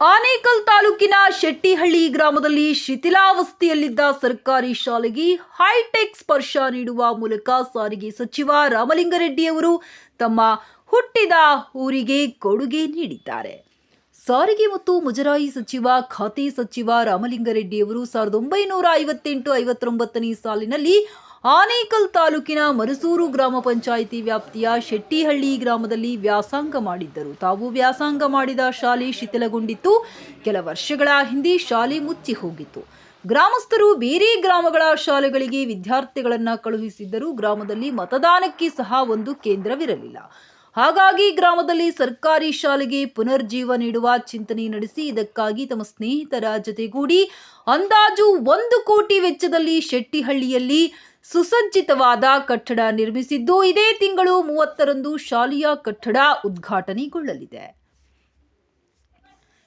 ಆನೇಕಲ್ ತಾಲೂಕಿನ ಶೆಟ್ಟಿಹಳ್ಳಿ ಗ್ರಾಮದಲ್ಲಿ ಶಿಥಿಲಾವಸ್ಥೆಯಲ್ಲಿದ್ದ ಸರ್ಕಾರಿ ಶಾಲೆಗೆ ಹೈಟೆಕ್ ಸ್ಪರ್ಶ ನೀಡುವ ಮೂಲಕ ಸಾರಿಗೆ ಸಚಿವ ರಾಮಲಿಂಗಾರೆಡ್ಡಿಯವರು ತಮ್ಮ ಹುಟ್ಟಿದ ಊರಿಗೆ ಕೊಡುಗೆ ನೀಡಿದ್ದಾರೆ. ಸಾರಿಗೆ ಮತ್ತು ಮುಜರಾಯಿ ಸಚಿವ, ಖಾತೆ ಸಚಿವ ರಾಮಲಿಂಗಾರೆಡ್ಡಿಯವರು ಸಾವಿರದ ಒಂಬೈನೂರ ಐವತ್ತೆಂಟು ಐವತ್ತೊಂಬತ್ತನೇ ಸಾಲಿನಲ್ಲಿ ಆನೇಕಲ್ ತಾಲೂಕಿನ ಮರಸೂರು ಗ್ರಾಮ ಪಂಚಾಯಿತಿ ವ್ಯಾಪ್ತಿಯ ಶೆಟ್ಟಿಹಳ್ಳಿ ಗ್ರಾಮದಲ್ಲಿ ವ್ಯಾಸಂಗ ಮಾಡಿದ್ದರು. ತಾವು ವ್ಯಾಸಂಗ ಮಾಡಿದ ಶಾಲೆ ಶಿಥಿಲಗೊಂಡಿತ್ತು. ಕೆಲ ವರ್ಷಗಳ ಹಿಂದೆ ಶಾಲೆ ಮುಚ್ಚಿ ಹೋಗಿತ್ತು. ಗ್ರಾಮಸ್ಥರು ಬೇರೆ ಗ್ರಾಮಗಳ ಶಾಲೆಗಳಿಗೆ ವಿದ್ಯಾರ್ಥಿಗಳನ್ನು ಕಳುಹಿಸಿದ್ದರೂ. ಗ್ರಾಮದಲ್ಲಿ ಮತದಾನಕ್ಕೆ ಸಹ ಒಂದು ಕೇಂದ್ರವಿರಲಿಲ್ಲ. ಹಾಗಾಗಿ ಗ್ರಾಮದಲ್ಲಿ ಸರ್ಕಾರಿ ಶಾಲೆಗೆ ಪುನರ್ಜೀವ ನೀಡುವ ಚಿಂತನೆ ನಡೆಸಿ ಇದಕ್ಕಾಗಿ ತಮ್ಮ ಸ್ನೇಹಿತರ ಜೊತೆಗೂಡಿ ಅಂದಾಜು ಒಂದು ಕೋಟಿ ವೆಚ್ಚದಲ್ಲಿ ಶೆಟ್ಟಿಹಳ್ಳಿಯಲ್ಲಿ ಸುಸಜ್ಜಿತವಾದ ಕಟ್ಟಡ ನಿರ್ಮಿಸಿದ್ದು ಇದೇ ತಿಂಗಳು ಮೂವತ್ತರಂದು ಶಾಲೆಯ ಕಟ್ಟಡ ಉದ್ಘಾಟನೆಗೊಳ್ಳಲಿದೆ.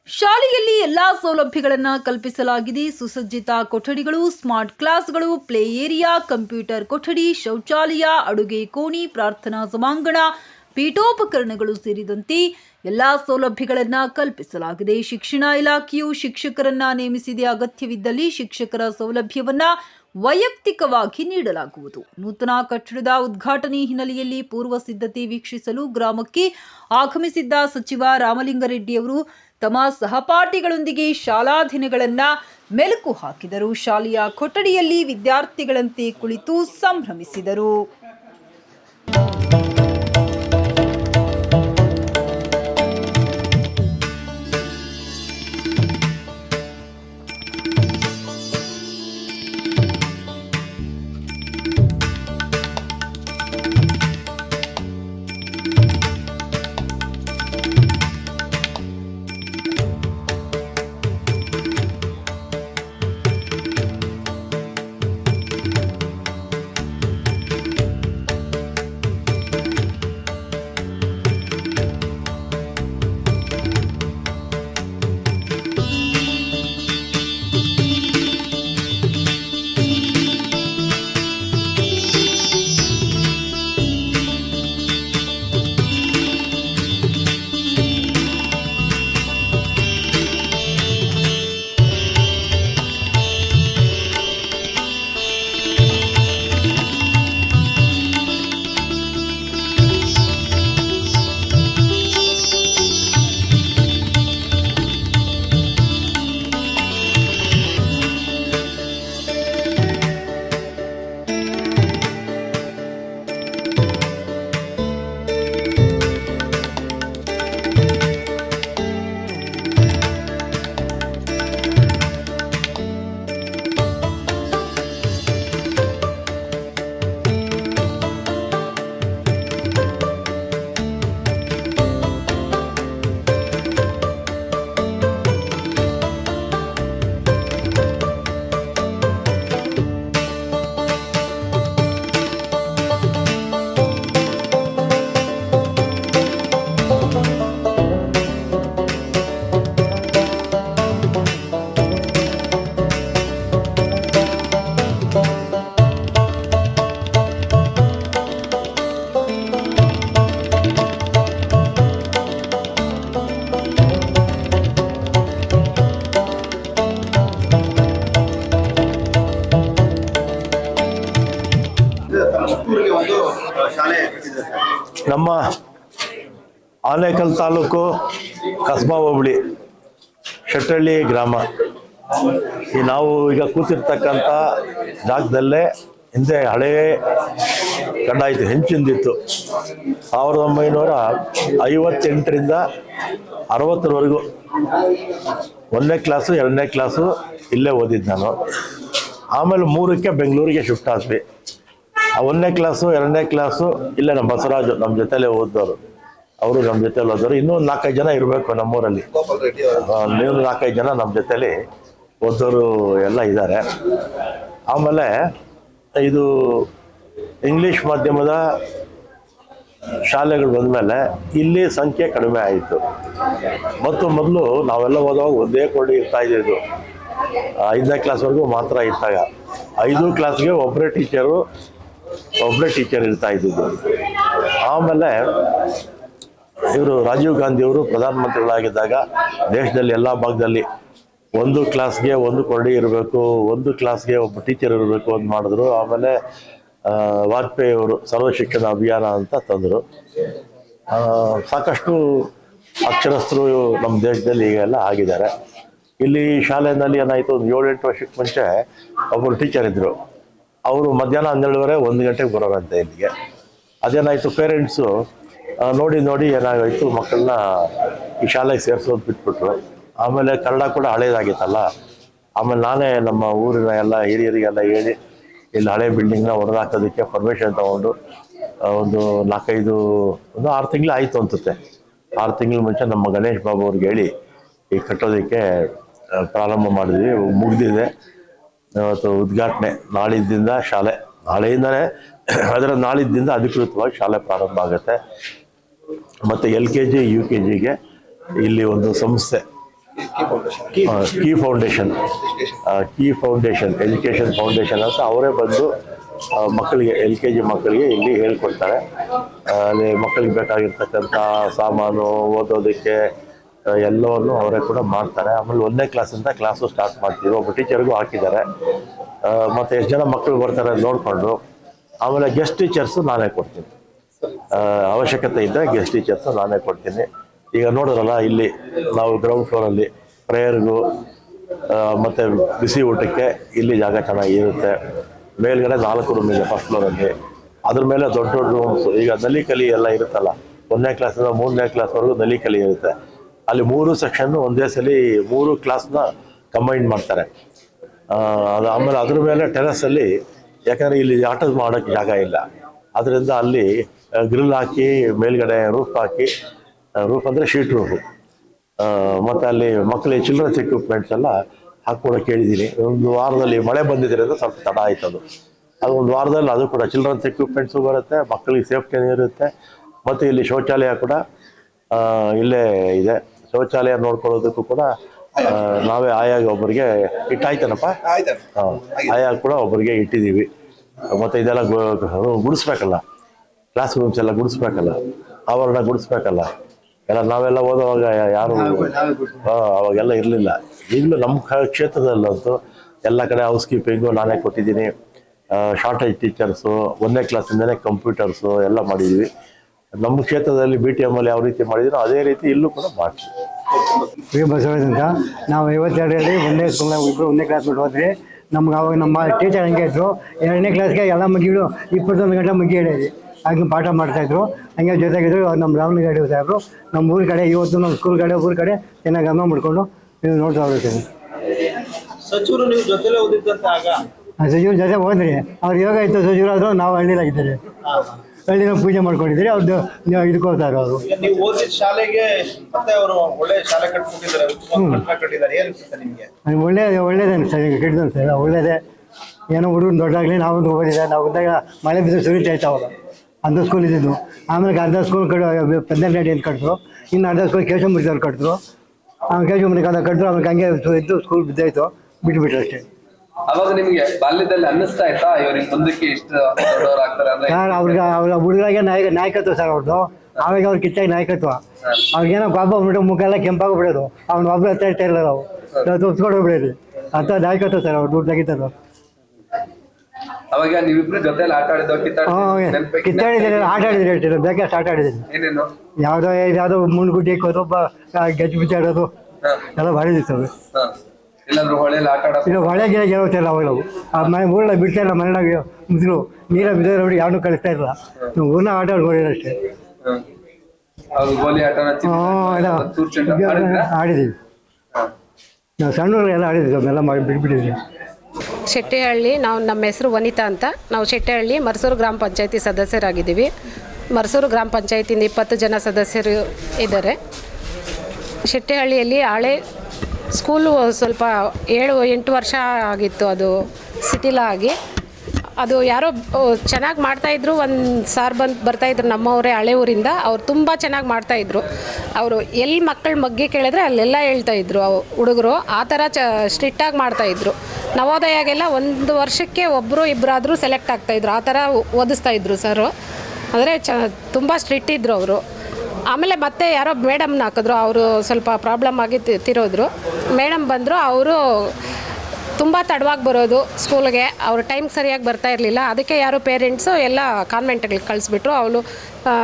ಶಾಲೆಯಲ್ಲಿ ಎಲ್ಲಾ ಸೌಲಭ್ಯಗಳನ್ನು ಕಲ್ಪಿಸಲಾಗಿದೆ. ಸುಸಜ್ಜಿತ ಕೊಠಡಿಗಳು, ಸ್ಮಾರ್ಟ್ ಕ್ಲಾಸ್ಗಳು, ಪ್ಲೇ ಏರಿಯಾ, ಕಂಪ್ಯೂಟರ್ ಕೊಠಡಿ, ಶೌಚಾಲಯ, ಅಡುಗೆ ಕೋಣಿ, ಪ್ರಾರ್ಥನಾ ಸಭಾಂಗಣ, ಪೀಠೋಪಕರಣಗಳು ಸೇರಿದಂತೆ ಎಲ್ಲಾ ಸೌಲಭ್ಯಗಳನ್ನು ಕಲ್ಪಿಸಲಾಗಿದೆ. ಶಿಕ್ಷಣ ಇಲಾಖೆಯು ಶಿಕ್ಷಕರನ್ನ ನೇಮಿಸಿದೆ. ಅಗತ್ಯವಿದ್ದಲ್ಲಿ ಶಿಕ್ಷಕರ ಸೌಲಭ್ಯವನ್ನ ವೈಯಕ್ತಿಕವಾಗಿ ನೀಡಲಾಗುವುದು. ನೂತನ ಕಟ್ಟಡದ ಉದ್ಘಾಟನೆ ಹಿನ್ನೆಲೆಯಲ್ಲಿ ಪೂರ್ವ ಸಿದ್ಧತೆ ವೀಕ್ಷಿಸಲು ಗ್ರಾಮಕ್ಕೆ ಆಗಮಿಸಿದ್ದ ಸಚಿವ ರಾಮಲಿಂಗಾರೆಡ್ಡಿಯವರು ತಮ್ಮ ಸಹಪಾಠಿಗಳೊಂದಿಗೆ ಶಾಲಾ ದಿನಗಳನ್ನು ಮೆಲುಕು ಹಾಕಿದರು. ಶಾಲೆಯ ಕೊಠಡಿಯಲ್ಲಿ ವಿದ್ಯಾರ್ಥಿಗಳಂತೆ ಕುಳಿತು ಸಂಭ್ರಮಿಸಿದರು. ನಮ್ಮ ಆನೇಕಲ್ ತಾಲೂಕು ಕಸ್ಬಾ ಹೋಬಳಿ, ಶೆಟ್ಟಳ್ಳಿ ಗ್ರಾಮ. ಈ ನಾವು ಈಗ ಕೂತಿರ್ತಕ್ಕಂಥ ಜಾಗದಲ್ಲೇ ಹಿಂದೆ ಹಳೇ ಕಂಡಾಯಿತು ಹೆಂಚಿಂದಿತ್ತು. ಸಾವಿರದ ಒಂಬೈನೂರ ಐವತ್ತೆಂಟರಿಂದ ಅರವತ್ತರವರೆಗೂ ಒಂದನೇ ಕ್ಲಾಸು, ಎರಡನೇ ಕ್ಲಾಸು ಇಲ್ಲೇ ಓದಿದ್ದು ನಾನು. ಆಮೇಲೆ ಮೂರಕ್ಕೆ ಬೆಂಗಳೂರಿಗೆ ಶಿಫ್ಟ್ ಆದ್ವಿ. ಒಂದನೇ ಕ್ಲಾಸು ಎರಡನೇ ಕ್ಲಾಸು ಇಲ್ಲೇ ನಮ್ಮ ಬಸವರಾಜು ನಮ್ಮ ಜೊತೆಲೇ ಓದಿದವರು. ಅವರು ನಮ್ಮ ಜೊತೆಲಿ ಓದೋರು ಇನ್ನೂ ನಾಲ್ಕೈದು ಜನ ಇರಬೇಕು ನಮ್ಮೂರಲ್ಲಿ. ನೀವು ನಾಲ್ಕೈದು ಜನ ನಮ್ಮ ಜೊತೆಲಿ ಓದೋರು ಎಲ್ಲ ಇದ್ದಾರೆ ಆಮೇಲೆ ಇದು ಇಂಗ್ಲೀಷ್ ಮಾಧ್ಯಮದ ಶಾಲೆಗಳು ಬಂದಮೇಲೆ ಇಲ್ಲಿ ಸಂಖ್ಯೆ ಕಡಿಮೆ ಆಯಿತು. ಮತ್ತು ಮೊದಲು ನಾವೆಲ್ಲ ಓದುವಾಗ ಒಂದೇ ಕೊಡಿ ಇರ್ತಾ ಇದ್ದಿದ್ದು. ಐದನೇ ಕ್ಲಾಸ್ವರೆಗೂ ಮಾತ್ರ ಇದ್ದಾಗ. ಐದು ಕ್ಲಾಸ್ಗೆ ಒಬ್ಬರೇ ಟೀಚರು ಒಬ್ಬರೇ ಟೀಚರ್ ಇರ್ತಾ ಇದ್ದಿದ್ದು. ಆಮೇಲೆ ಇವರು ರಾಜೀವ್ ಗಾಂಧಿಯವರು ಪ್ರಧಾನಮಂತ್ರಿಗಳಾಗಿದ್ದಾಗ ದೇಶದಲ್ಲಿ ಎಲ್ಲ ಭಾಗದಲ್ಲಿ ಒಂದು ಕ್ಲಾಸ್ಗೆ ಒಂದು ಕೊರಡಿ ಇರಬೇಕು, ಒಂದು ಕ್ಲಾಸ್ಗೆ ಒಬ್ಬ ಟೀಚರ್ ಇರಬೇಕು ಅಂತ ಮಾಡಿದ್ರು. ಆಮೇಲೆ ವಾಜಪೇಯಿ ಅವರು ಸರ್ವ ಶಿಕ್ಷಣ ಅಭಿಯಾನ ಅಂತ ತಂದರು. ಸಾಕಷ್ಟು ಅಕ್ಷರಸ್ಥರು ನಮ್ಮ ದೇಶದಲ್ಲಿ ಈಗೆಲ್ಲ ಆಗಿದ್ದಾರೆ. ಇಲ್ಲಿ ಶಾಲೆಯಲ್ಲಿ ಏನಾಯಿತು, ಒಂದು ಏಳೆಂಟು ವರ್ಷಕ್ಕೆ ಮುಂಚೆ ಒಬ್ಬರು ಟೀಚರ್ ಇದ್ದರು ಅವರು ಮಧ್ಯಾಹ್ನ ಹನ್ನೆರಡುವರೆ ಒಂದು ಗಂಟೆಗೆ ಬರೋರಂತೆ ಇಲ್ಲಿಗೆ. ಅದೇನಾಯಿತು ಪೇರೆಂಟ್ಸು ನೋಡಿ ನೋಡಿ ಏನಾಗೋಯ್ತು, ಮಕ್ಕಳನ್ನ ಈ ಶಾಲೆಗೆ ಸೇರಿಸೋದು ಬಿಟ್ಬಿಟ್ರು. ಆಮೇಲೆ ಕನ್ನಡ ಕೂಡ ಹಳೇದಾಗಿತ್ತಲ್ಲ. ಆಮೇಲೆ ನಾನೇ ನಮ್ಮ ಊರಿನ ಎಲ್ಲ ಹಿರಿಯರಿಗೆಲ್ಲ ಹೇಳಿ, ಇಲ್ಲಿ ಹಳೆ ಬಿಲ್ಡಿಂಗ್ನ ಹೊಡೆದಾಕೋದಕ್ಕೆ ಪರ್ಮಿಷನ್ ತೊಗೊಂಡು ಒಂದು ನಾಲ್ಕೈದು, ಒಂದು ಆರು ತಿಂಗಳು ಆಯಿತು ಅನ್ಸುತ್ತೆ. ಆರು ತಿಂಗಳ ಮುಂಚೆ ನಮ್ಮ ಗಣೇಶ್ ಬಾಬು ಅವ್ರಿಗೆ ಹೇಳಿ, ಈ ಕಟ್ಟೋದಕ್ಕೆ ಪ್ರಾರಂಭ ಮಾಡಿದ್ವಿ, ಮುಗ್ದಿದೆ. ಇವತ್ತು ಉದ್ಘಾಟನೆ ನಾಳಿದ್ದಿಂದ ಶಾಲೆ ನಾಳೆಯಿಂದನೇ ಅದರ ನಾಳಿದ್ದಿಂದ ಅಧಿಕೃತವಾಗಿ ಶಾಲೆ ಪ್ರಾರಂಭ ಆಗುತ್ತೆ. ಮತ್ತು L K G U K ಜಿಗೆ ಇಲ್ಲಿ ಒಂದು ಸಂಸ್ಥೆ key foundation key foundation education foundation ಅಂತ ಅವರೇ ಬಂದು ಮಕ್ಕಳಿಗೆ ಎಲ್ ಕೆ ಜಿ ಮಕ್ಕಳಿಗೆ ಇಲ್ಲಿ ಹೇಳ್ಕೊಡ್ತಾರೆ. ಅಲ್ಲಿ ಮಕ್ಕಳಿಗೆ ಬೇಕಾಗಿರ್ತಕ್ಕಂಥ ಸಾಮಾನು ಓದೋದಕ್ಕೆ ಎಲ್ಲವನ್ನು ಅವರೇ ಕೂಡ ಮಾಡ್ತಾರೆ. ಆಮೇಲೆ ಒಂದನೇ ಕ್ಲಾಸಿಂದ ಕ್ಲಾಸು ಸ್ಟಾರ್ಟ್ ಮಾಡ್ತೀವಿ. ಒಬ್ಬ ಟೀಚರ್ಗೂ ಹಾಕಿದ್ದಾರೆ. ಮತ್ತೆ ಎಷ್ಟು ಜನ ಮಕ್ಕಳು ಬರ್ತಾರೆ ನೋಡಿಕೊಂಡು, ಆಮೇಲೆ ಗೆಸ್ಟ್ ಟೀಚರ್ಸು ನಾನೇ ಕೊಡ್ತೀನಿ. ಅವಶ್ಯಕತೆ ಇದ್ದರೆ ಗೆಸ್ಟ್ ಟೀಚರ್ಸು ನಾನೇ ಕೊಡ್ತೀನಿ. ಈಗ ನೋಡಿದ್ರಲ್ಲ, ಇಲ್ಲಿ ನಾವು ಗ್ರೌಂಡ್ ಫ್ಲೋರಲ್ಲಿ ಪ್ರೇಯರ್ಗೂ ಮತ್ತು ಬಿಸಿ ಊಟಕ್ಕೆ ಇಲ್ಲಿ ಜಾಗ ಚೆನ್ನಾಗಿರುತ್ತೆ ಮೇಲ್ಗಡೆ ನಾಲ್ಕು ರೂಮ್ ಇದೆ ಫಸ್ಟ್ ಫ್ಲೋರಲ್ಲಿ ಅದ್ರ ಮೇಲೆ ದೊಡ್ಡ ದೊಡ್ಡ ರೂಮ್ಸು ಈಗ ನಲಿ ಕಲಿ ಎಲ್ಲ ಇರುತ್ತಲ್ಲ, ಒಂದನೇ ಕ್ಲಾಸಿಂದ ಮೂರನೇ ಕ್ಲಾಸ್ವರೆಗೂ ನಲಿ ಕಲಿ ಇರುತ್ತೆ. ಅಲ್ಲಿ ಮೂರು ಸೆಕ್ಷನ್ ಒಂದೇ ಸಲ ಮೂರು ಕ್ಲಾಸ್ನ ಕಂಬೈನ್ ಮಾಡ್ತಾರೆ. ಅದು ಆಮೇಲೆ ಅದ್ರ ಮೇಲೆ ಟೆರೆಸಲ್ಲಿ ಯಾಕಂದರೆ ಇಲ್ಲಿ ಆಟದ ಮಾಡೋಕ್ಕೆ ಜಾಗ ಇಲ್ಲ. ಅದರಿಂದ ಅಲ್ಲಿ ಗ್ರಿಲ್ ಹಾಕಿ, ಮೇಲ್ಗಡೆ ರೂಫ್ ಹಾಕಿ ರೂಫ್ ಅಂದರೆ ಶೀಟ್ ರೂಫು ಮತ್ತು ಅಲ್ಲಿ ಮಕ್ಕಳಿಗೆ ಚಿಲ್ಡ್ರನ್ಸ್ ಎಕ್ವಿಪ್ಮೆಂಟ್ಸ್ ಎಲ್ಲ ಹಾಕ್ಕೊಡೋಕೆ ಹೇಳಿದ್ದೀನಿ ಒಂದು ವಾರದಲ್ಲಿ ಮಳೆ ಬಂದಿದ್ರೆ ಅಂತ ಸ್ವಲ್ಪ ತಡ ಆಯ್ತು ಅದು. ಅದು ಒಂದು ವಾರದಲ್ಲಿ ಅದು ಕೂಡ ಚಿಲ್ಡ್ರನ್ಸ್ ಎಕ್ವಿಪ್ಮೆಂಟ್ಸು ಬರುತ್ತೆ ಮಕ್ಕಳಿಗೆ ಸೇಫ್ಟಿ ಇರುತ್ತೆ. ಮತ್ತು ಇಲ್ಲಿ ಶೌಚಾಲಯ ಕೂಡ ಇಲ್ಲೇ ಇದೆ. ಶೌಚಾಲಯ ನೋಡ್ಕೊಳ್ಳೋದಕ್ಕೂ ಕೂಡ ನಾವೇ ಆಯಾಗ ಒಬ್ಬರಿಗೆ ಇಟ್ಟಾಯ್ತೇನಪ್ಪ? ಆಯಾಗ ಕೂಡ ಒಬ್ಬರಿಗೆ ಇಟ್ಟಿದ್ದೀವಿ. ಮತ್ತೆ ಇದೆಲ್ಲ ಗುಡಿಸ್ಬೇಕಲ್ಲ? ಕ್ಲಾಸ್ ರೂಮ್ಸ್ ಎಲ್ಲ ಗುಡಿಸ್ಬೇಕಲ್ಲ? ಆವರಣ ಗುಡಿಸ್ಬೇಕಲ್ಲ? ಎಲ್ಲ ನಾವೆಲ್ಲ ಓದುವಾಗ ಯಾರು ಅವಾಗೆಲ್ಲ ಇರಲಿಲ್ಲ. ಈಗಲೂ ನಮ್ಮ ಕ್ಷೇತ್ರದಲ್ಲಂತೂ ಎಲ್ಲ ಕಡೆ ಹೌಸ್ ಕೀಪಿಂಗು ನಾನೇ ಕೊಟ್ಟಿದ್ದೀನಿ. ಶಾರ್ಟೇಜ್ ಟೀಚರ್ಸು ಒಂದನೇ ಕ್ಲಾಸಿಂದನೇ ಕಂಪ್ಯೂಟರ್ಸು ಎಲ್ಲ ಮಾಡಿದ್ದೀವಿ ನಮ್ಮ ಕ್ಷೇತ್ರದಲ್ಲಿ ಬಿ ಟಿ ಎಮ್ಮಲ್ಲಿ ಯಾವ ರೀತಿ ಮಾಡಿದ್ರು ಅದೇ ರೀತಿ ಇಲ್ಲೂ ಕೂಡ ಮಾಡ್ತೀವಿ. ವಿ ಬಸವರಾಜ್ ಅಂತ ನಾವು ಐವತ್ತೆರಡರಲ್ಲಿ ಒಂದೇ ಸ್ಕೂಲ್ ಇಬ್ಬರು ಒಂದನೇ ಕ್ಲಾಸ್ ಬಿಟ್ಟು ಹೋದ್ರಿ ನಮ್ಗೆ ಅವಾಗ ನಮ್ಮ ಟೀಚರ್ ಹಂಗೆ ಇದ್ರು. ಎರಡನೇ ಕ್ಲಾಸ್ಗೆ ಎಲ್ಲ ಮಗಿಗಳು ಇಪ್ಪತ್ತೊಂದು ಗಂಟೆ ಮಗಿ ಹೇಳಿದ್ವಿ. ಹಾಗೆ ಪಾಠ ಮಾಡ್ತಾಯಿದ್ರು ಹಂಗೆ ಜೊತೆಗಿದ್ರು ನಮ್ಮ ರಾಮನಗರ ಸಾಹೇಬರು ನಮ್ಮ ಊರ ಕಡೆ ಇವತ್ತು ನಮ್ಮ ಸ್ಕೂಲ್ ಕಡೆ ಊರ ಕಡೆ ಚೆನ್ನಾಗಿ ಗಮನ ಮಾಡಿಕೊಂಡು ನೀವು ನೋಡ್ತಾ ಹೋಗ್ತೀನಿ ಸಚಿವರು ನೀವು ಜೊತೆಲೇ ಓದಿದ್ದಂತ ಆಗ? ಸಚಿವ್ರ ಜೊತೆ ಹೋದ್ರಿ. ಅವ್ರು ಯೋಗ ಇತ್ತು ಸಚಿವರು ಆದರೂ ನಾವು ಹಳ್ಳಿಲಾಗಿದ್ದಾರೆ ಹಳ್ಳಿನ ಪೂಜೆ ಮಾಡ್ಕೊಂಡಿದ್ದೀರಿ ಅವ್ರದ್ದು ಇದಕ್ಕೋತಾರೆ ಅವರು. ನೀವು ಓದಿದ ಶಾಲೆಗೆ ಮತ್ತೆ ಅವರು ಒಳ್ಳೆ ಶಾಲೆ ಕಟ್ಕೊಂಡಿದ್ದಾರೆ ಉತ್ತಮ ಕಟ್ಟಡ ಕಟ್ಟಿದ್ದಾರೆ ಏನ್ ಅನ್ಸುತ್ತೆ ನಿಮ್ಗೆ? ಅದು ಒಳ್ಳೆ ಒಳ್ಳೇದೇನು ಸರ್ ಕೆಟ್ಟದ್ದು ಸರ್ ಒಳ್ಳೇದೇ. ಏನೋ ಹುಡುಗರು ದೊಡ್ಡಾಗಲಿ ನಾವು ಓದಿದೆ ನಾವು ಹೋದಾಗ ಮಳೆ ಬಿದ್ದು ಸುರಿತಾ ಅವಾಗ. ಅಂಥ ಸ್ಕೂಲ್ ಇದ್ದಿದ್ದು. ಆಮೇಲೆ ಅರ್ಧ ಸ್ಕೂಲ್ ಕಡೆ ಪದ್ನೆಂಟು ಅಡಿಯಲ್ಲಿ ಕಟ್ಟಿದ್ರು ಇನ್ನು ಅರ್ಧ ಸ್ಕೂಲ್ ಕೇಶವಮೂರ್ತಿ ಅವ್ರು ಕಟ್ಟಿದ್ರು ಕೇಶವಮೂರ್ತಿ ಕಾಲ ಕಟ್ಟಿದ್ರು ಆಮೇಲೆ ಹಂಗೆ ಇದ್ದು ಸ್ಕೂಲ್ ಬಿದ್ದಾಯ್ತು ಬಿಟ್ಬಿಟ್ರು ಅಷ್ಟೇ. ಅವಾಗ ನಿಮ್ಗೆ ಬಾಲ್ಯದಲ್ಲಿ ಅನ್ನಿಸ್ತಾ ಇತ್ತಾ? ಇವ್ರಿಗೆ ಮುಂದಕ್ಕೆ ಇಷ್ಟು ದೊಡ್ಡವ್ರು ಆಗ್ತಾರೆ ಅಂದ್ರೆ ಸರ್ ಅವ್ರಿಗೆ ಅವ್ರ ಹುಡುಗರಿಗೆ ನಾಯಕ ನಾಯಕತ್ವ ಸರ್ ಅವ್ರದ್ದು ಆವಾಗ ಅವ್ರ ಕಿಚ್ಚಾಗಿ ನಾಯಕತ್ವ. ಅವ್ರಿಗೇನೋ ಪಾಪ ಬಿಟ್ಟು ಮುಖ ಎಲ್ಲ ಕೆಂಪಾಗ್ಬಿಡೋದು ಅವ್ನ ಒಬ್ರು ಹತ್ತ ಇರ್ತಾ ಇರಲ್ಲ ನಾವು ತಪ್ಪಿಸ್ಕೊಂಡು ಹೋಗ್ಬಿಡೋದು. ಅಂತ ನಾಯಕತ್ವ ಸರ್ ಅವ್ರು ದುಡ್ಡು ತೆಗಿತಾರೆ ಅವಾಗ ನೀವಿಬ್ರು ಜೊತೆಲಿ ಆಟ ಕಿತ್ತಾಡಿ ಕಿತ್ತಾಡಿದ್ದೀನಿ ಆಟ ಆಡಿದ್ದೀನಿ ಅಷ್ಟೇ ಬೇಕಾಷ್ಟು ಆಟ ಆಡಿದ್ದೀನಿ. ಏನೇನು? ಯಾವುದೋ ಯಾವುದೋ ಮುನ್ಗುಡ್ಡಿ ಹಾಕೋದು ಗೆಜ್ಜೆ ಬಿಚ್ಚಾಡೋದು ಎಲ್ಲ ಭಾರಿ ಇರ್ತವೆ ಹಾ. ಇಲ್ಲಾಂದ್ರೆ ಹೊಳೆಯಲ್ಲಿ ಆಟ ಆಡಕ್ ಇನ್ನು ಹೊಳೆ ಗಿಡ ಗೆಲ್ಲುತ್ತಿಲ್ಲ ಅವಾಗ ನಾವು ಆ ಮನೆ ಊರನ್ನ ಬಿಡ್ತಾ ಇಲ್ಲ ಮನೆಯಾಗ ಮುದ್ರು ನೀರ ಬಿದ್ದರೆ ನೋಡಿ ಯಾರನ್ನೂ ಕಳಿಸ್ತಾ ಇಲ್ಲ ನಾವು ಊರ್ನ ಆಟ ಆಡ್ಕೊಂಡಿಲ್ಲ ಅಷ್ಟೇ. ಹಾ. ಗೋಲಿ ಆಟನ ಎಲ್ಲ ತೂರ್ ಚೆಂಡ ಆಡಿದ್ರಾ? ಆಡಿದ್ದೀವಿ. ಹಾ. ನಾವು ಸಣ್ಣವ್ರು ಎಲ್ಲ ಆಡಿದ್ದೀವಿ ಅವನ್ನೆಲ್ಲ ಮಾಡಿ ಬಿಟ್ಬಿಟ್ಟಿದ್ವಿ ಶೆಟ್ಟಿಹಳ್ಳಿ ನಾವು ನಮ್ಮ ಹೆಸರು ವನಿತಾ ಅಂತ. ನಾವು ಶೆಟ್ಟಿಹಳ್ಳಿ ಮರ್ಸೂರು ಗ್ರಾಮ ಪಂಚಾಯತಿ ಸದಸ್ಯರಾಗಿದ್ದೀವಿ. ಮರ್ಸೂರು ಗ್ರಾಮ ಪಂಚಾಯತಿಯಿಂದ ಇಪ್ಪತ್ತು ಜನ ಸದಸ್ಯರು ಇದ್ದಾರೆ. ಶೆಟ್ಟಿಹಳ್ಳಿಯಲ್ಲಿ ಹಳೆ ಸ್ಕೂಲು ಸ್ವಲ್ಪ ಏಳು, ಎಂಟು ವರ್ಷ ಆಗಿತ್ತು ಅದು ಸಿಟಿಲಾಗಿ. ಅದು ಯಾರೋ ಚೆನ್ನಾಗಿ ಮಾಡ್ತಾಯಿದ್ರು ಒಂದು ಸಾರ್ ಬಂದು ಬರ್ತಾಯಿದ್ರು ನಮ್ಮವರೇ ಹಳೆ ಊರಿಂದ. ಅವ್ರು ತುಂಬ ಚೆನ್ನಾಗಿ ಮಾಡ್ತಾಯಿದ್ರು ಅವರು ಎಲ್ಲಿ ಮಕ್ಕಳ ಬಗ್ಗೆ ಕೇಳಿದ್ರೆ ಅಲ್ಲೆಲ್ಲ ಹೇಳ್ತಾಯಿದ್ರು ಅವು ಹುಡುಗರು. ಆ ಥರ ಚ ಸ್ಟ್ರಿಕ್ಟಾಗಿ ಮಾಡ್ತಾಯಿದ್ರು ನವೋದಯಾಗೆಲ್ಲ ಒಂದು ವರ್ಷಕ್ಕೆ ಒಬ್ಬರು ಇಬ್ಬರಾದರೂ ಸೆಲೆಕ್ಟ್ ಆಗ್ತಾಯಿದ್ರು ಆ ಥರ ಓದಿಸ್ತಾಯಿದ್ರು ಸರು. ಅಂದರೆ ಚ, ತುಂಬ ಸ್ಟ್ರಿಕ್ಟ್ ಇದ್ದರು ಅವರು. ಆಮೇಲೆ ಮತ್ತೆ ಯಾರೋ ಮೇಡಮ್ನ ಹಾಕಿದ್ರು, ಅವರು ಸ್ವಲ್ಪ ಪ್ರಾಬ್ಲಮ್ ಆಗಿ ತಿರೋದ್ರು. ಮೇಡಮ್ ಬಂದರು, ಅವರು ತುಂಬ ತಡವಾಗಿ ಬರೋದು ಸ್ಕೂಲ್ಗೆ ಅವ್ರ ಟೈಮ್ ಸರಿಯಾಗಿ ಬರ್ತಾ ಇರಲಿಲ್ಲ. ಅದಕ್ಕೆ ಯಾರು ಪೇರೆಂಟ್ಸು ಎಲ್ಲ ಕಾನ್ವೆಂಟ್ಗಳಿಗೆ ಕಳಿಸ್ಬಿಟ್ರು. ಅವಳು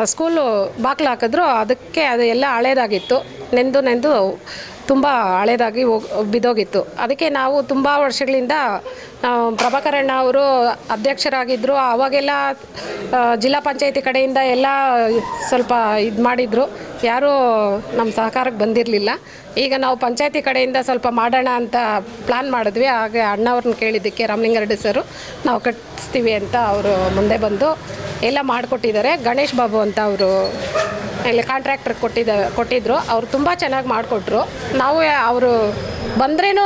ಸ್ಕೂಲು ಬಾಕ್ಲು ಹಾಕಿದ್ರು. ಅದಕ್ಕೆ ಅದು ಎಲ್ಲ ಹಳೇದಾಗಿತ್ತು. ನೆಂದು ನೆಂದು ತುಂಬ ಹಳೇದಾಗಿ ಹೋಗಿ, ಬಿದ್ದೋಗಿತ್ತು. ಅದಕ್ಕೆ ನಾವು ತುಂಬ ವರ್ಷಗಳಿಂದ ಪ್ರಭಾಕರಣ್ಣ ಅವರು ಅಧ್ಯಕ್ಷರಾಗಿದ್ದರು ಆವಾಗೆಲ್ಲ ಜಿಲ್ಲಾ ಪಂಚಾಯತಿ ಕಡೆಯಿಂದ ಎಲ್ಲ ಸ್ವಲ್ಪ ಇದು ಮಾಡಿದರು. ಯಾರೂ ನಮ್ಮ ಸಹಕಾರಕ್ಕೆ ಬಂದಿರಲಿಲ್ಲ. ಈಗ ನಾವು ಪಂಚಾಯತಿ ಕಡೆಯಿಂದ ಸ್ವಲ್ಪ ಮಾಡೋಣ ಅಂತ ಪ್ಲ್ಯಾನ್ ಮಾಡಿದ್ವಿ. ಹಾಗೆ ಅಣ್ಣವ್ರನ್ನ ಕೇಳಿದ್ದಕ್ಕೆ ರಾಮಲಿಂಗರೆಡ್ಡಿ ಸರು, ನಾವು ಕಟ್ಟಿಸ್ತೀವಿ ಅಂತ ಅವರು ಮುಂದೆ ಬಂದು ಎಲ್ಲ ಮಾಡಿಕೊಟ್ಟಿದ್ದಾರೆ. ಗಣೇಶ್ ಬಾಬು ಅಂತ ಅವರು ಇಲ್ಲಿ ಕಾಂಟ್ರಾಕ್ಟರ್ ಕೊಟ್ಟಿದ್ದ ಕೊಟ್ಟಿದ್ದರು ಅವ್ರು ತುಂಬ ಚೆನ್ನಾಗಿ ಮಾಡಿಕೊಟ್ರು. ನಾವು ಅವರು ಬಂದ್ರೇನು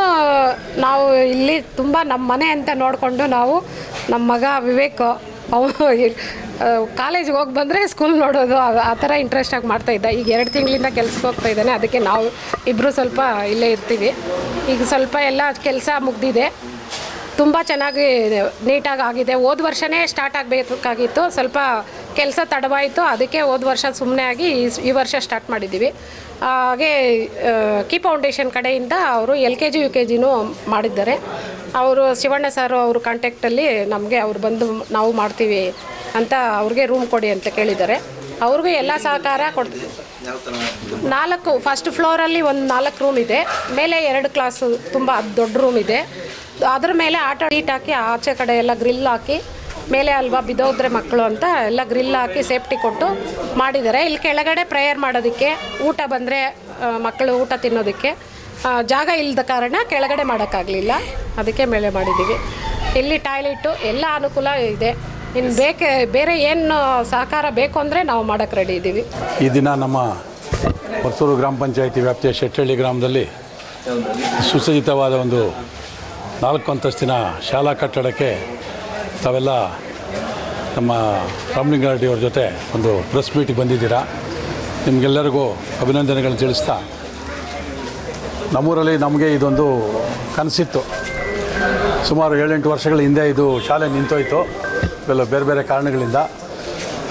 ನಾವು ಇಲ್ಲಿ ತುಂಬ ನಮ್ಮ ಮನೆ ಅಂತ ನೋಡಿಕೊಂಡು ನಾವು ನಮ್ಮ ಮಗ ವಿವೇಕ್, ಅವನು ಕಾಲೇಜ್ಗೆ ಹೋಗಿ ಬಂದರೆ ಸ್ಕೂಲ್ ನೋಡೋದು, ಆ- ಥರ ಇಂಟ್ರೆಸ್ಟಾಗಿ ಮಾಡ್ತಾಯಿದ್ದ ಈಗ ಎರಡು ತಿಂಗಳಿಂದ ಕೆಲ್ಸಕ್ಕೆ ಹೋಗ್ತಾ ಇದ್ದಾನೆ. ಅದಕ್ಕೆ ನಾವು ಇಬ್ಬರು ಸ್ವಲ್ಪ ಇಲ್ಲೇ ಇರ್ತೀವಿ. ಈಗ ಸ್ವಲ್ಪ ಎಲ್ಲ ಕೆಲಸ ಮುಗ್ದಿದೆ. ತುಂಬ ಚೆನ್ನಾಗಿ ನೀಟಾಗಿ ಆಗಿದೆ. ಹೋದ ವರ್ಷವೇ ಸ್ಟಾರ್ಟ್ ಆಗಬೇಕಾಗಿತ್ತು. ಸ್ವಲ್ಪ ಕೆಲಸ ತಡವಾಯಿತು. ಅದಕ್ಕೆ ಹೋದ ವರ್ಷ ಸುಮ್ಮನೆ ಆಗಿ ಈ- ವರ್ಷ ಸ್ಟಾರ್ಟ್ ಮಾಡಿದ್ದೀವಿ ಹಾಗೆ ಕಿ ಫೌಂಡೇಶನ್ ಕಡೆಯಿಂದ ಅವರು L K G, U K ಜಿನೂ ಮಾಡಿದ್ದಾರೆ. ಅವರು ಶಿವಣ್ಣ ಸರ್ ಅವ್ರ ಕಾಂಟ್ಯಾಕ್ಟಲ್ಲಿ ನಮಗೆ ಅವ್ರು ಬಂದು ನಾವು ಮಾಡ್ತೀವಿ ಅಂತ ಅವ್ರಿಗೆ ರೂಮ್ ಕೊಡಿ ಅಂತ ಕೇಳಿದ್ದಾರೆ. ಅವ್ರಿಗೂ ಎಲ್ಲ ಸಹಕಾರ ಕೊಡ್ತೀವಿ ನಾಲ್ಕು ಫಸ್ಟ್ ಫ್ಲೋರಲ್ಲಿ ಒಂದು ನಾಲ್ಕು ರೂಮ್ ಇದೆ. ಮೇಲೆ ಎರಡು ಕ್ಲಾಸು ತುಂಬ ದೊಡ್ಡ ರೂಮ್ ಇದೆ. ಅದ್ರ ಮೇಲೆ ಆಟ ಹೀಟ್ ಹಾಕಿ ಆಚೆ ಕಡೆ ಎಲ್ಲ ಗ್ರಿಲ್ ಹಾಕಿ ಮೇಲೆ ಅಲ್ವಾ ಬಿದ್ದೋದ್ರೆ ಮಕ್ಕಳು ಅಂತ ಎಲ್ಲ ಗ್ರಿಲ್ ಹಾಕಿ ಸೇಫ್ಟಿ ಕೊಟ್ಟು ಮಾಡಿದ್ದಾರೆ. ಇಲ್ಲಿ ಕೆಳಗಡೆ ಪ್ರೇಯರ್ ಮಾಡೋದಕ್ಕೆ, ಊಟ ಬಂದರೆ ಮಕ್ಕಳು ಊಟ ತಿನ್ನೋದಕ್ಕೆ ಜಾಗ ಇಲ್ಲದ ಕಾರಣ ಕೆಳಗಡೆ ಮಾಡೋಕ್ಕಾಗಲಿಲ್ಲ. ಅದಕ್ಕೆ ಮೇಲೆ ಮಾಡಿದ್ದೀವಿ. ಇಲ್ಲಿ ಟಾಯ್ಲೆಟು ಎಲ್ಲ ಅನುಕೂಲ ಇದೆ. ಇನ್ನು ಬೇಕೆ, ಬೇರೆ ಏನು ಸಹಕಾರ ಬೇಕು ಅಂದರೆ ನಾವು ಮಾಡೋಕ್ಕೆ ರೆಡಿ ಇದ್ದೀವಿ. ಈ ದಿನ ನಮ್ಮ ಹೊಸೂರು ಗ್ರಾಮ ಪಂಚಾಯಿತಿ ವ್ಯಾಪ್ತಿಯ ಶೆಟ್ಟಳ್ಳಿ ಗ್ರಾಮದಲ್ಲಿ ಸುಸಜ್ಜಿತವಾದ ಒಂದು ನಾಲ್ಕು ಅಂತಸ್ತಿನ ಶಾಲಾ ಕಟ್ಟಡಕ್ಕೆ ತಾವೆಲ್ಲ ನಮ್ಮ ರಾಮಲಿಂಗಾರೆಡ್ಡಿಯವ್ರ ಜೊತೆ ಒಂದು ಪ್ರೆಸ್ ಮೀಟಿಗೆ ಬಂದಿದ್ದೀರಾ. ನಿಮಗೆಲ್ಲರಿಗೂ ಅಭಿನಂದನೆಗಳನ್ನು ತಿಳಿಸ್ತಾ ನಮ್ಮೂರಲ್ಲಿ ನಮಗೆ ಇದೊಂದು ಕನಸಿತ್ತು. ಸುಮಾರು ಏಳೆಂಟು ವರ್ಷಗಳ ಹಿಂದೆ ಇದು ಶಾಲೆ ನಿಂತೋಯ್ತು. ಇವೆಲ್ಲ ಬೇರೆ ಬೇರೆ ಕಾರಣಗಳಿಂದ.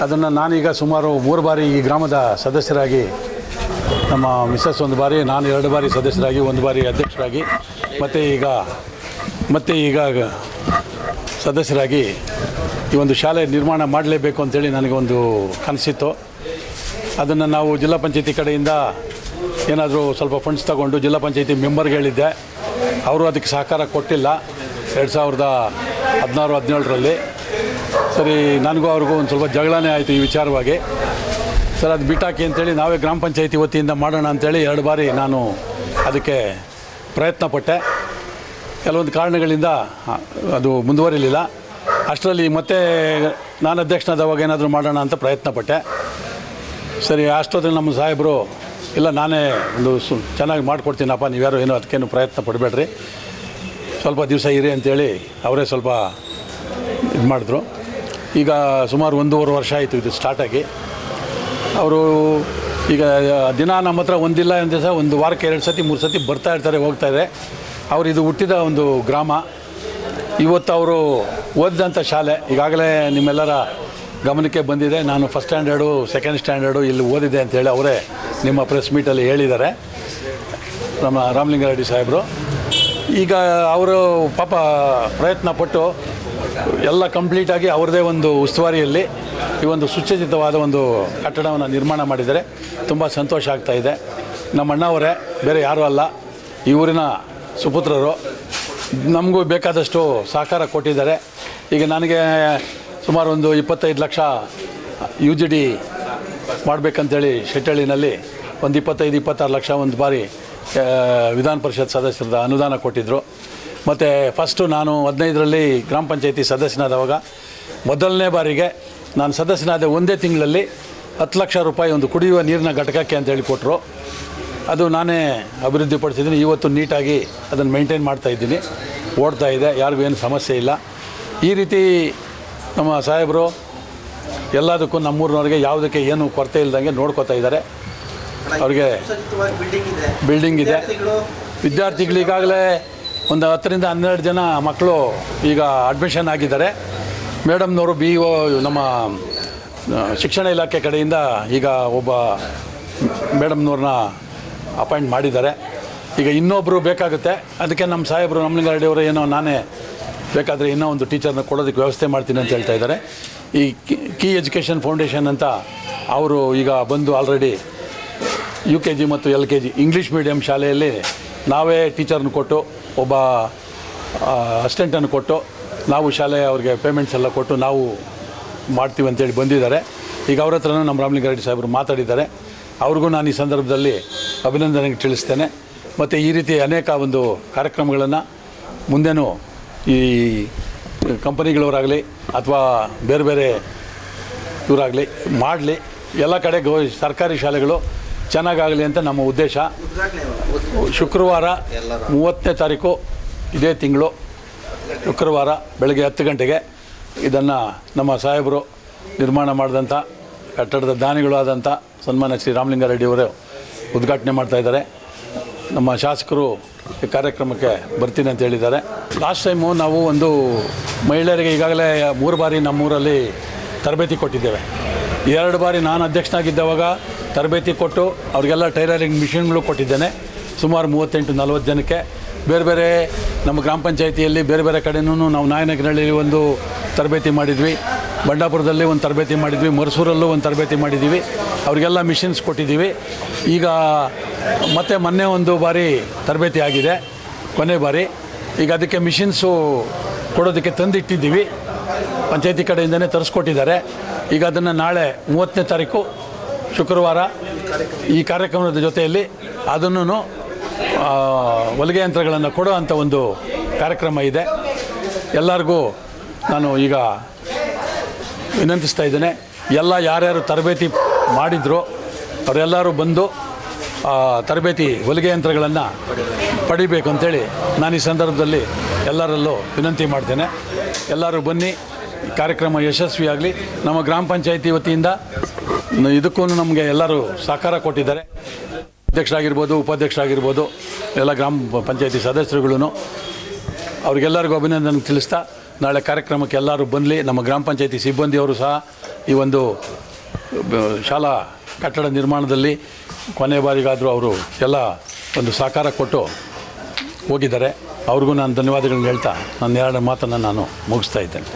ಅದನ್ನು ನಾನೀಗ ಸುಮಾರು ಮೂರು ಬಾರಿ ಈ ಗ್ರಾಮದ ಸದಸ್ಯರಾಗಿ, ನಮ್ಮ ಮಿಸ್ಸಸ್ ಒಂದು ಬಾರಿ, ನಾನು ಎರಡು ಬಾರಿ ಸದಸ್ಯರಾಗಿ, ಒಂದು ಬಾರಿ ಅಧ್ಯಕ್ಷರಾಗಿ, ಮತ್ತು ಈಗ ಮತ್ತು ಈಗ ಸದಸ್ಯರಾಗಿ ಈ ಒಂದು ಶಾಲೆ ನಿರ್ಮಾಣ ಮಾಡಲೇಬೇಕು ಅಂತೇಳಿ ನನಗೊಂದು ಕನಸಿತ್ತು. ಅದನ್ನು ನಾವು ಜಿಲ್ಲಾ ಪಂಚಾಯತಿ ಕಡೆಯಿಂದ ಏನಾದರೂ ಸ್ವಲ್ಪ ಫಂಡ್ಸ್ ತಗೊಂಡು ಜಿಲ್ಲಾ ಪಂಚಾಯತಿ ಮೆಂಬರ್ಗೆ ಹೇಳಿದ್ದೆ. ಅವರು ಅದಕ್ಕೆ ಸಹಕಾರ ಕೊಟ್ಟಿಲ್ಲ. ಎರಡು ಸಾವಿರದ ಹದಿನಾರು, ಹದಿನೇಳರಲ್ಲಿ. ಸರಿ, ನನಗೂ ಅವ್ರಿಗೂ ಒಂದು ಸ್ವಲ್ಪ ಜಗಳನೇ ಆಯಿತು ಈ ವಿಚಾರವಾಗಿ. ಸರ್, ಅದು ಬಿಟ್ಟಾಕಿ ಅಂತೇಳಿ ನಾವೇ ಗ್ರಾಮ ಪಂಚಾಯತಿ ವತಿಯಿಂದ ಮಾಡೋಣ ಅಂತೇಳಿ ಎರಡು ಬಾರಿ ನಾನು ಅದಕ್ಕೆ ಪ್ರಯತ್ನ ಪಟ್ಟೆ ಕೆಲವೊಂದು ಕಾರಣಗಳಿಂದ ಅದು ಮುಂದುವರಿಲಿಲ್ಲ. ಅಷ್ಟರಲ್ಲಿ ಮತ್ತೆ ನಾನು ಅಧ್ಯಕ್ಷನಾದವಾಗ ಏನಾದರೂ ಮಾಡೋಣ ಅಂತ ಪ್ರಯತ್ನ ಪಟ್ಟೆ ಸರಿ, ಅಷ್ಟೊತ್ತಲ್ಲಿ ನಮ್ಮ ಸಾಹೇಬರು, ಇಲ್ಲ, ನಾನೇ ಒಂದು ಸು, ಚೆನ್ನಾಗಿ ಮಾಡಿಕೊಡ್ತೀನಪ್ಪ, ನೀವ್ಯಾರು ಏನೋ ಅದಕ್ಕೇನು ಪ್ರಯತ್ನ ಪಡಬೇಡ್ರಿ. ಸ್ವಲ್ಪ ದಿವಸ ಇರಿ ಅಂತೇಳಿ ಅವರೇ ಸ್ವಲ್ಪ ಇದು ಮಾಡಿದ್ರು. ಈಗ ಸುಮಾರು ಒಂದೂವರೆ ವರ್ಷ ಆಯಿತು ಇದು ಸ್ಟಾರ್ಟಾಗಿ ಅವರು ಈಗ ದಿನ ನಮ್ಮ ಹತ್ರ ಒಂದಿಲ್ಲ ಅಂತ ಸಹ ಒಂದು ವಾರಕ್ಕೆ ಎರಡು ಸತಿ, ಮೂರು ಸತಿ ಬರ್ತಾ ಇರ್ತಾರೆ, ಹೋಗ್ತಾ ಅವ್ರು ಇದು ಹುಟ್ಟಿದ ಒಂದು ಗ್ರಾಮ. ಇವತ್ತು ಅವರು ಓದಿದಂಥ ಶಾಲೆ. ಈಗಾಗಲೇ ನಿಮ್ಮೆಲ್ಲರ ಗಮನಕ್ಕೆ ಬಂದಿದೆ. ನಾನು ಫಸ್ಟ್ ಸ್ಟ್ಯಾಂಡರ್ಡು ಸೆಕೆಂಡ್ ಸ್ಟ್ಯಾಂಡರ್ಡು ಇಲ್ಲಿ ಓದಿದೆ ಅಂತೇಳಿ ಅವರೇ ನಿಮ್ಮ ಪ್ರೆಸ್ ಮೀಟಲ್ಲಿ ಹೇಳಿದ್ದಾರೆ. ನಮ್ಮ ರಾಮಲಿಂಗಾರೆಡ್ಡಿ ಸಾಹೇಬರು. ಈಗ ಅವರು ಪಾಪ ಪ್ರಯತ್ನ ಪಟ್ಟು ಎಲ್ಲ ಕಂಪ್ಲೀಟಾಗಿ ಅವ್ರದ್ದೇ ಒಂದು ಉಸ್ತುವಾರಿಯಲ್ಲಿ ಈ ಒಂದು ಸುಸಜ್ಜಿತವಾದ ಒಂದು ಕಟ್ಟಡವನ್ನು ನಿರ್ಮಾಣ ಮಾಡಿದ್ದಾರೆ. ತುಂಬ ಸಂತೋಷ ಆಗ್ತಾ ಇದೆ. ನಮ್ಮ ಅಣ್ಣವರೇ, ಬೇರೆ ಯಾರೂ ಅಲ್ಲ. ಈ ಊರಿನ ಸುಪುತ್ರರು, ನಮಗೂ ಬೇಕಾದಷ್ಟು ಸಹಕಾರ ಕೊಟ್ಟಿದ್ದಾರೆ. ಈಗ ನನಗೆ ಸುಮಾರು ಒಂದು ಇಪ್ಪತ್ತೈದು ಲಕ್ಷ ಯು ಜಿ ಡಿ ಮಾಡಬೇಕಂತೇಳಿ ಶೆಟ್ಟಳ್ಳಿನಲ್ಲಿ ಒಂದು ಇಪ್ಪತ್ತೈದು, ಇಪ್ಪತ್ತಾರು ಲಕ್ಷ ಒಂದು ಬಾರಿ ವಿಧಾನ ಪರಿಷತ್ ಸದಸ್ಯರದ ಅನುದಾನ ಕೊಟ್ಟಿದ್ದರು ಮತ್ತು ಫಸ್ಟು ನಾನು ಹದಿನೈದರಲ್ಲಿ ಗ್ರಾಮ ಪಂಚಾಯತಿ ಸದಸ್ಯನಾದವಾಗ ಮೊದಲನೇ ಬಾರಿಗೆ ನಾನು ಸದಸ್ಯನಾದ ಒಂದೇ ತಿಂಗಳಲ್ಲಿ ಹತ್ತು ಲಕ್ಷ ರೂಪಾಯಿ ಒಂದು ಕುಡಿಯುವ ನೀರಿನ ಘಟಕಕ್ಕೆ ಅಂತೇಳಿ ಕೊಟ್ಟರು ಅದು ನಾನೇ ಅಭಿವೃದ್ಧಿಪಡಿಸಿದ್ದೀನಿ. ಇವತ್ತು ನೀಟಾಗಿ ಅದನ್ನು ಮೇಂಟೈನ್ ಮಾಡ್ತಾ ಇದ್ದೀನಿ. ಓಡ್ತಾ ಇದೆ. ಯಾರಿಗೂ ಏನು ಸಮಸ್ಯೆ ಇಲ್ಲ. ಈ ರೀತಿ ನಮ್ಮ ಸಾಹೇಬರು ಎಲ್ಲದಕ್ಕೂ ನಮ್ಮೂರಿನವ್ರಿಗೆ ಯಾವುದಕ್ಕೆ ಏನು ಕೊರತೆ ಇಲ್ದಂಗೆ ನೋಡ್ಕೋತಾ ಇದ್ದಾರೆ. ಅವ್ರಿಗೆ ಬಿಲ್ಡಿಂಗ್ ಇದೆ. ಬಿಲ್ಡಿಂಗ್ ಇದೆ ವಿದ್ಯಾರ್ಥಿಗಳು ವಿದ್ಯಾರ್ಥಿಗಳು ಈಗಾಗಲೇ ಒಂದು ಹತ್ತರಿಂದ ಹನ್ನೆರಡು ಜನ ಮಕ್ಕಳು ಈಗ ಅಡ್ಮಿಷನ್ ಆಗಿದ್ದಾರೆ. ಮೇಡಮ್ನವರು ಬಿ ಒ ನಮ್ಮ ಶಿಕ್ಷಣ ಇಲಾಖೆ ಕಡೆಯಿಂದ ಈಗ ಒಬ್ಬ ಮೇಡಮ್ನವ್ರನ್ನ ಅಪಾಯಿಂಟ್ ಮಾಡಿದ್ದಾರೆ. ಈಗ ಇನ್ನೊಬ್ಬರು ಬೇಕಾಗುತ್ತೆ. ಅದಕ್ಕೆ ನಮ್ಮ ಸಾಹೇಬರು ನಮ್ಮಲಿಂಗಾರೆಡ್ಡಿಯವರು ಏನೋ ನಾನೇ ಬೇಕಾದರೆ ಇನ್ನೂ ಒಂದು ಟೀಚರ್ನ ಕೊಡೋದಕ್ಕೆ ವ್ಯವಸ್ಥೆ ಮಾಡ್ತೀನಿ ಅಂತ ಹೇಳ್ತಾ ಇದ್ದಾರೆ. ಈ ಕೀ ಎಜುಕೇಷನ್ ಫೌಂಡೇಶನ್ ಅಂತ ಅವರು ಈಗ ಬಂದು ಆಲ್ರೆಡಿ ಯು ಕೆ ಜಿ ಮತ್ತು L K G English medium ಶಾಲೆಯಲ್ಲಿ ನಾವೇ ಟೀಚರ್ನ ಕೊಟ್ಟು, ಒಬ್ಬ ಅಸಿಸ್ಟೆಂಟನ್ನು ಕೊಟ್ಟು, ನಾವು ಶಾಲೆ ಅವ್ರಿಗೆ ಪೇಮೆಂಟ್ಸ್ ಎಲ್ಲ ಕೊಟ್ಟು ನಾವು ಮಾಡ್ತೀವಿ ಅಂತೇಳಿ ಬಂದಿದ್ದಾರೆ. ಈಗ ಅವ್ರ ಹತ್ರನೂ ನಮ್ಮ ರಾಮಲಿಂಗಾರೆಡ್ಡಿ ಸಾಹೇಬರು ಮಾತಾಡಿದ್ದಾರೆ. ಅವ್ರಿಗೂ ನಾನು ಈ ಸಂದರ್ಭದಲ್ಲಿ ಅಭಿನಂದನೆ ತಿಳಿಸ್ತೇನೆ. ಮತ್ತು ಈ ರೀತಿ ಅನೇಕ ಒಂದು ಕಾರ್ಯಕ್ರಮಗಳನ್ನು ಮುಂದೆನೂ ಈ ಕಂಪನಿಗಳವರಾಗಲಿ ಅಥವಾ ಬೇರೆ ಬೇರೆ ಇವರಾಗಲಿ ಮಾಡಲಿ. ಎಲ್ಲ ಕಡೆ ಗೋ ಸರ್ಕಾರಿ ಶಾಲೆಗಳು ಚೆನ್ನಾಗಾಗಲಿ ಅಂತ ನಮ್ಮ ಉದ್ದೇಶ. ಶುಕ್ರವಾರ ಮೂವತ್ತನೇ ತಾರೀಕು ಇದೇ ತಿಂಗಳು ಶುಕ್ರವಾರ ಬೆಳಗ್ಗೆ ಹತ್ತು ಗಂಟೆಗೆ ಇದನ್ನು ನಮ್ಮ ಸಾಹೇಬರು ನಿರ್ಮಾಣ ಮಾಡಿದಂಥ ಕಟ್ಟಡದ ದಾನಿಗಳು ಆದಂಥ ಸನ್ಮಾನ್ಯ ಶ್ರೀ ರಾಮಲಿಂಗಾರೆಡ್ಡಿಯವರು ಉದ್ಘಾಟನೆ ಮಾಡ್ತಾಯಿದ್ದಾರೆ ನಮ್ಮ ಶಾಸಕರು ಈ ಕಾರ್ಯಕ್ರಮಕ್ಕೆ ಬರ್ತೀನಿ ಅಂತ ಹೇಳಿದ್ದಾರೆ. ಲಾಸ್ಟ್ ಟೈಮು ನಾವು ಒಂದು ಮಹಿಳೆಯರಿಗೆ ಈಗಾಗಲೇ ಮೂರು ಬಾರಿ ನಮ್ಮೂರಲ್ಲಿ ತರಬೇತಿ ಕೊಟ್ಟಿದ್ದೇವೆ. ಎರಡು ಬಾರಿ ನಾನು ಅಧ್ಯಕ್ಷನಾಗಿದ್ದವಾಗ ತರಬೇತಿ ಕೊಟ್ಟು ಅವರಿಗೆಲ್ಲ ಟೈಲರಿಂಗ್ ಮಿಷಿನ್ಗಳು ಕೊಟ್ಟಿದ್ದೇನೆ. ಸುಮಾರು ಮೂವತ್ತೆಂಟು ನಲವತ್ತು ಜನಕ್ಕೆ. ಬೇರೆ ಬೇರೆ ನಮ್ಮ ಗ್ರಾಮ ಪಂಚಾಯಿತಿಯಲ್ಲಿ ಬೇರೆ ಬೇರೆ ಕಡೆನೂ ನಾವು ನಾಯನಗರಲ್ಲಿ ಒಂದು ತರಬೇತಿ ಮಾಡಿದ್ವಿ. ಬಂಡಾಪುರದಲ್ಲಿ ಒಂದು ತರಬೇತಿ ಮಾಡಿದ್ವಿ ಮರಸೂರಲ್ಲೂ ಒಂದು ತರಬೇತಿ ಮಾಡಿದ್ದೀವಿ. ಅವರಿಗೆಲ್ಲ ಮಿಷಿನ್ಸ್ ಕೊಟ್ಟಿದ್ದೀವಿ. ಈಗ ಮತ್ತೆ ಮೊನ್ನೆ ಒಂದು ಬಾರಿ ತರಬೇತಿ ಆಗಿದೆ, ಕೊನೆ ಬಾರಿ. ಈಗ ಅದಕ್ಕೆ ಮಿಷಿನ್ಸು ಕೊಡೋದಕ್ಕೆ ತಂದಿಟ್ಟಿದ್ದೀವಿ. ಪಂಚಾಯತಿ ಕಡೆಯಿಂದನೇ ತರಿಸ್ಕೊಟ್ಟಿದ್ದಾರೆ. ಈಗ ಅದನ್ನು ನಾಳೆ ಮೂವತ್ತನೇ ತಾರೀಕು, ಶುಕ್ರವಾರ ಈ ಕಾರ್ಯಕ್ರಮದ ಜೊತೆಯಲ್ಲಿ ಅದನ್ನು ಹೊಲಿಗೆ ಯಂತ್ರಗಳನ್ನು ಕೊಡೋ ಅಂಥ ಒಂದು ಕಾರ್ಯಕ್ರಮ ಇದೆ. ಎಲ್ಲರಿಗೂ ನಾನು ಈಗ ವಿನಂತಿಸ್ತಾ ಇದ್ದೇನೆ. ಎಲ್ಲ ಯಾರ್ಯಾರು ತರಬೇತಿ ಮಾಡಿದ್ರು ಅವರೆಲ್ಲರೂ ಬಂದು ತರಬೇತಿ ಹೊಲಿಗೆ ಯಂತ್ರಗಳನ್ನು ಪಡಿಬೇಕು ಅಂತೇಳಿ ನಾನು ಈ ಸಂದರ್ಭದಲ್ಲಿ ಎಲ್ಲರಲ್ಲೂ ವಿನಂತಿ ಮಾಡ್ತೇನೆ. ಎಲ್ಲರೂ ಬನ್ನಿ ಕಾರ್ಯಕ್ರಮ ಯಶಸ್ವಿಯಾಗಲಿ. ನಮ್ಮ ಗ್ರಾಮ ಪಂಚಾಯಿತಿ ವತಿಯಿಂದ ಇದಕ್ಕೂ ನಮಗೆ ಎಲ್ಲರೂ ಸಹಕಾರ ಕೊಟ್ಟಿದ್ದಾರೆ. ಅಧ್ಯಕ್ಷರಾಗಿರ್ಬೋದು, ಉಪಾಧ್ಯಕ್ಷರಾಗಿರ್ಬೋದು, ಎಲ್ಲ ಗ್ರಾಮ ಪಂಚಾಯತಿ ಸದಸ್ಯರುಗಳು ಅವ್ರಿಗೆಲ್ಲರಿಗೂ ಅಭಿನಂದನೆ ತಿಳಿಸ್ತಾ ನಾಳೆ ಕಾರ್ಯಕ್ರಮಕ್ಕೆ ಎಲ್ಲರೂ ಬನ್ನಲಿ ನಮ್ಮ ಗ್ರಾಮ ಪಂಚಾಯತಿ ಸಿಬ್ಬಂದಿಯವರು ಸಹ ಈ ಒಂದು ಶಾಲಾ ಕಟ್ಟಡ ನಿರ್ಮಾಣದಲ್ಲಿ ಕೊನೆ ಬಾರಿಗಾದರೂ ಅವರು ಎಲ್ಲ ಒಂದು ಸಹಕಾರ ಕೊಟ್ಟು ಹೋಗಿದ್ದಾರೆ. ಅವ್ರಿಗೂ ನಾನು ಧನ್ಯವಾದಗಳನ್ನ ಹೇಳ್ತಾ, ನನ್ನ ಎರಡು ಮಾತನ್ನು ನಾನು ಮುಗಿಸ್ತಾ ಇದ್ದೇನೆ.